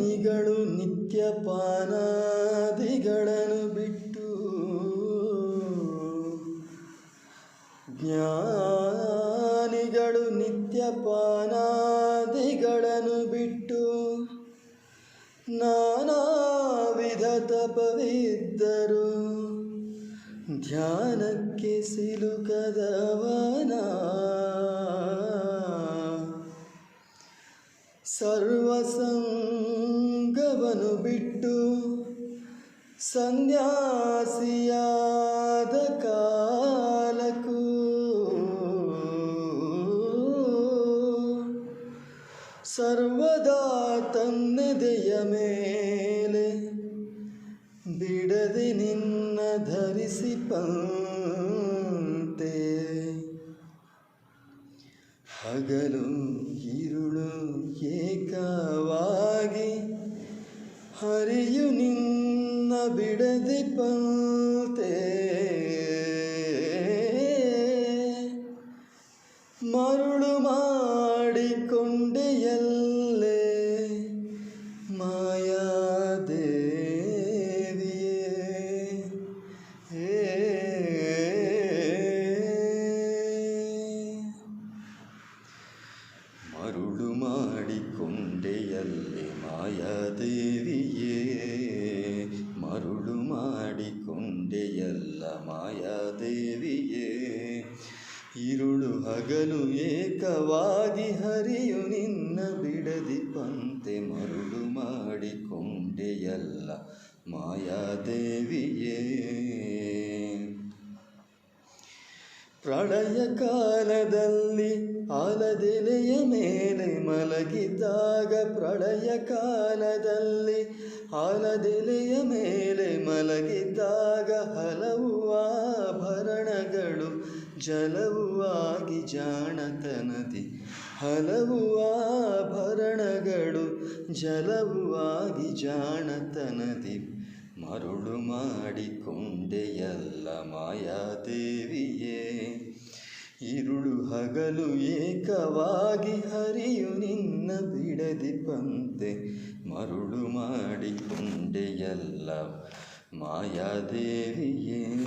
ಜ್ಞಾನಿಗಳು ನಿತ್ಯ ಪಾನಾದಿಗಳನ್ನು ಬಿಟ್ಟು ಜ್ಞಾನಿಗಳು ನಿತ್ಯ ಪಾನಾದಿಗಳನ್ನು ಬಿಟ್ಟು ನಾನಾ ವಿಧ ತಪವಿದ್ದರು. ಧ್ಯಾನಕ್ಕೆ ಸಿಲುಕದವನ? ಸರ್ವಸಂಗವನ್ನು ಬಿಟ್ಟು ಸನ್ಯಾಸಿಯಾದ ಕಾಲಕು ಸರ್ವದಾ ತನ್ನೆದೆಯ ಮೇಲೆ ಬಿಡದೆ ನಿನ್ನ ಧರಿಸಿ ಪಂತೆ. ಹಗಲು ಇರುಳು ಏಕವಾಗಿ ಹರಿಯು ನಿನ್ನ ಬಿಡದೆ ಪಂತೆ ಮಾಡಿಕೊಂಡೆಯಲ್ಲ ಮಾಯಾದೇವಿಯೇ ಇರುಳು ಹಗಲು ಏಕವಾಗಿ ಹರಿಯು ನಿನ್ನ ಬಿಡದಿ ಪಂತೆ ಮರುಳು ಮಾಡಿಕೊಂಡೆಯಲ್ಲ ಮಾಯಾದೇವಿಯೇ ಪ್ರಳಯ ಕಾಲದಲ್ಲಿ ಆಲದೆಲೆಯ ಮೇಲೆ ಮಲಗಿದ್ದಾಗ ಪ್ರಳಯ ಕಾಲದಲ್ಲಿ ಆಲದೆಲೆಯ ಮೇಲೆ ಮಲಗಿದ್ದಾಗ ಹಲವು ಆಭರಣಗಳು ಜಲವು ಆಗಿ ಜಾಣತನದಿ. ಹಲವು ಆಭರಣಗಳು ಜಲವು ಆಗಿ ಜಾಣತನದಿ. ಮರುಳು ಮಾಡಿಕೊಂಡೆಯಲ್ಲ ಮಾಯಾದೇವಿಯೇ. ഇരുಳು ಹಗಲು ಏಕವಾಗಿ ಹರಿಯು ನಿನ್ನ ಬಿಡದಿ ಪಂತೆ ಮರುಳು ಮಾಡಿಕೊಂಡೆಯಲ್ಲ ಮಾಯಾದೇವಿಯೇ.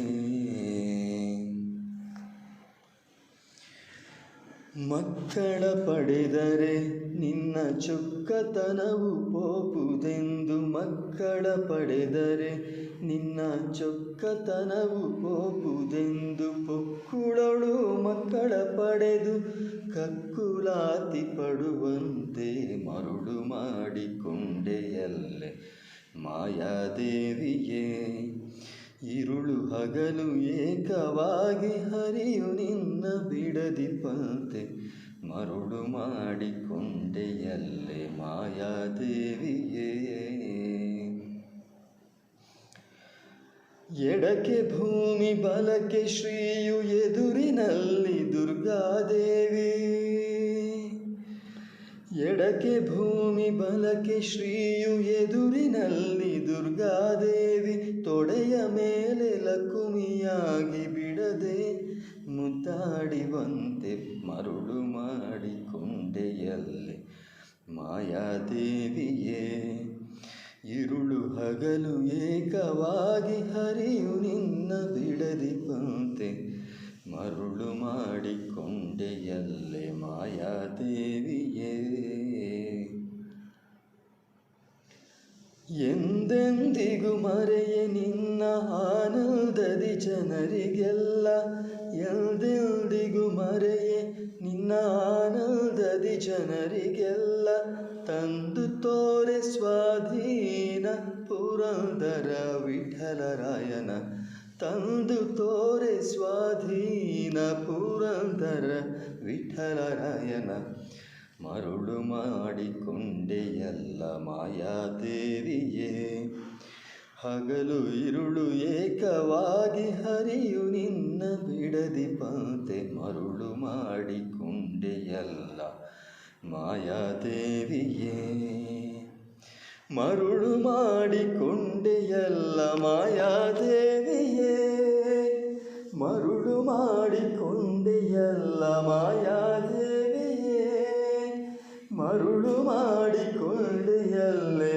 ಮಕ್ಕಳ ಪಡೆದರೆ ನಿನ್ನ ಚೊಕ್ಕತನವು ಪೋಪುದೆಂದು ಮಕ್ಕಳ ಪಡೆದರೆ ನಿನ್ನ ಚೊಕ್ಕತನವು ಪೋಪುದೆಂದು ಪೊಕ್ಕುಳಳು ಮಕ್ಕಳ ಪಡೆದು ಕಕ್ಕುಲಾತಿ ಪಡುವಂತೆ ಮರುಳು ಮಾಡಿಕೊಂಡೆಯಲ್ಲೇ ಮಾಯಾದೇವಿಯೇ. ഇരുಳು ಹಗಲು ಏಕವಾಗಿ ಹರಿಯು ನಿನ್ನ ಬಿಡದಿ ಪಂತೆ ಮರುಳು ಮಾಡಿಕೊಂಡೆಯಲ್ಲೇ ಮಾಯಾದೇವಿಯೇ ಎಡಕ್ಕೆ ಭೂಮಿ ಬಲಕ್ಕೆ ಶ್ರೀಯು ಎದುರಿನಲ್ಲಿ ದುರ್ಗಾದೇವಿ ಎಡಕ್ಕೆ ಭೂಮಿ, ಬಲಕ್ಕೆ ಶ್ರೀಯು, ಎದುರಿನಲ್ಲಿ ದುರ್ಗಾದೇವಿ, ತೊಡೆಯ ಮೇಲೆ ಲಕುಮಿಯಾಗಿ ಬಿಡದೆ ಮುದ್ದಾಡಿವಂತೆ ಮರುಳು ಮಾಡಿಕೊಂಡೆಯಲ್ಲೇ ಮಾಯಾದೇವಿಯೇ, ಇರುಳು ಹಗಲು ಏಕವಾಗಿ ಹರಿಯು ಮರುಳು ಮಾಡಿಕೊಂಡೆಯಲ್ಲೇ ಮಾಯಾದೇವಿಯೇ. ಎಂದೆಂದಿಗೂ ಮರೆಯೆ ನಿನ್ನ ಆನಂದದಿ ಜನರಿಗೆಲ್ಲ. ಎಂದೆಂದಿಗೂ ಮರೆಯೆ ನಿನ್ನ ಆನಂದದಿ ಜನರಿಗೆಲ್ಲ. ತಂದು ತೋರೆ ಸ್ವಾಧೀನ ಪುರಂದರ ವಿಠಲರಾಯನ ತಂದು ತೋರೆ ಸ್ವಾಧೀನ ಪುರಂದರ ವಿಠಲರಾಯನ ಮರುಳು ಮಾಡಿಕೊಂಡೆಯಲ್ಲ ಮಾಯಾದೇವಿಯೇ. ಹಗಲು ಇರುಳು ಏಕವಾಗಿ ಹರಿಯು ನಿನ್ನ ಬಿಡದಿ ಪಂತೆ. ಮರುಳು ಮಾಡಿಕೊಂಡೆಯಲ್ಲ ಮಾಯಾದೇವಿಯೇ. ಮರುಳು ಮಾಡಿಕೊಂಡೆಯಲ್ಲ ಮಾಯಾದೇವಿಯೇ ಮರುಳು ಮಾಡಿಕೊಂಡೆಯಲ್ಲ ಮಾಯಾದೇವಿಯೇ ಮರುಳು ಮಾಡಿಕೊಂಡೆಯಲ್ಲೇ